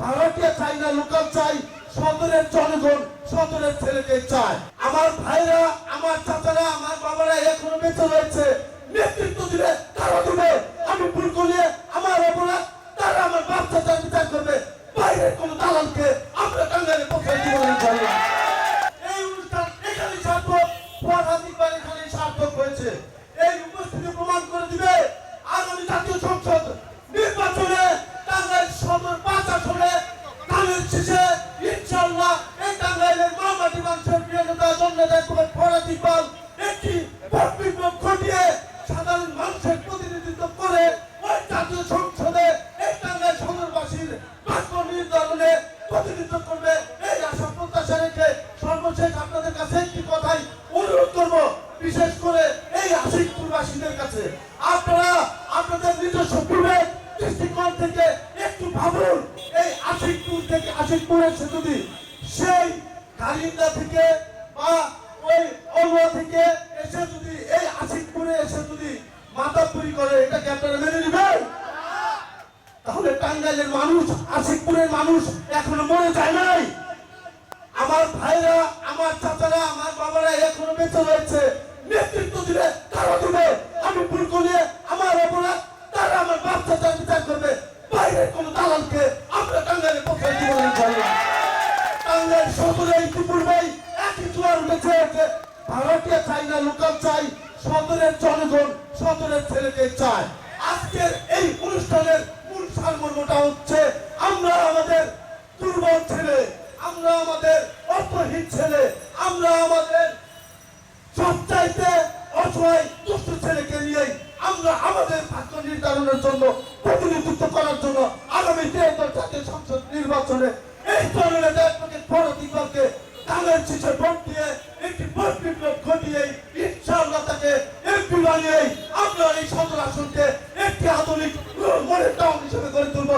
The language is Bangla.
ভাড়াটিয়া চাই না লোকাল চাই সদরের জনগণ সদরের ছেলেকে চায়। আমার ভাইরা, আমার চাচারা, আমার বাবারা এখনও বেঁচে রয়েছে। নেতৃত্ব দিলে তারা দিবে। আমি ভুল করলে আমার অপরাধ, তারা আমার বাপ চাচার বিচার করবে। বাইরের কোন দালালকে আমরা টাঙ্গাইলে পক্ষে এই অনুষ্ঠান এখানে সার্থক পদাধিকার এখানে সার্থক হয়েছে। শেষে ইনশাল্লাহ এই টাঙ্গাইলের মামাটি মানুষের প্রিয়তা জন্মদায় পরাধিকার একটি ভোট ঘটিয়ে সাধারণ মানুষের প্রতিনিধিত্ব করে ওই জাতীয় সংসদে এই টাঙ্গাইল সদরবাসীর বাক্য নির্ধারণে প্রতিনিধিত্ব করবে। এই আশা প্রত্যাশা রেখে সর্বশেষ আপনাদের কাছে একটি কথাই অনুরোধ করব, বিশেষ করে এই আশিকপুরবাসীদের কাছে। আপনারা আপনাদের নিজস্ব বিবেক দৃষ্টিকোণ থেকে আশিকপুর থেকে আশিকপুর এসে যদি সেই কালিন্দা থেকে বা ওই অলুয়া থেকে এসে যদি এই আশিকপুরে এসে যদি মাতাপুরি করে, এটাকে আপনারা মেনে নেবেন? তাহলে টাঙ্গাইলের মানুষ আশিকপুরের মানুষ এখনও মরে যায় নাই। আমার ভাইরা, আমার চাচারা, আমার বাবারা এখনও বেঁচে রয়েছে। নেতৃত্ব দিলে তারা দিবে। আমি ভুল করলে আমার অপরাধ, তারা আমার বাচ্চা চাচার বিচার করবে। বাইরের কোন দালালকে টাঙ্গাইল সদরে ইতিপূর্বেই একই জোয়ার উঠেছে যে ভাড়াটিয়া চাই না লোকাল চাই সদরের জনগণ সদরের ছেলেকে চায়। আজকের এই অনুষ্ঠানের মূল সারমর্মটা হচ্ছে আমরা আমাদের দুর্বল ছেলে, আমরা আমাদের অর্থহীন ছেলে, আমরা আমাদের সবচাইতে অসহায়, দুষ্ট ছেলেকে নিয়েই আমরা আমাদের ভাগ্য নির্ধারণের জন্য, প্রতিনিধিত্ব করার জন্য আগামী জাতীয় সংসদ নির্বাচনে এই ধরনের দেশকে পরদিগকে তাদের শীষে ভোট দিয়ে একটি ভোট বিপ্লব ঘটিয়ে ইনশাআল্লাহ তাকে একটু বানিয়ে আমরা এই সদর আসনকে একটি আধুনিক মনের টাউন হিসেবে গড়ে তুলব।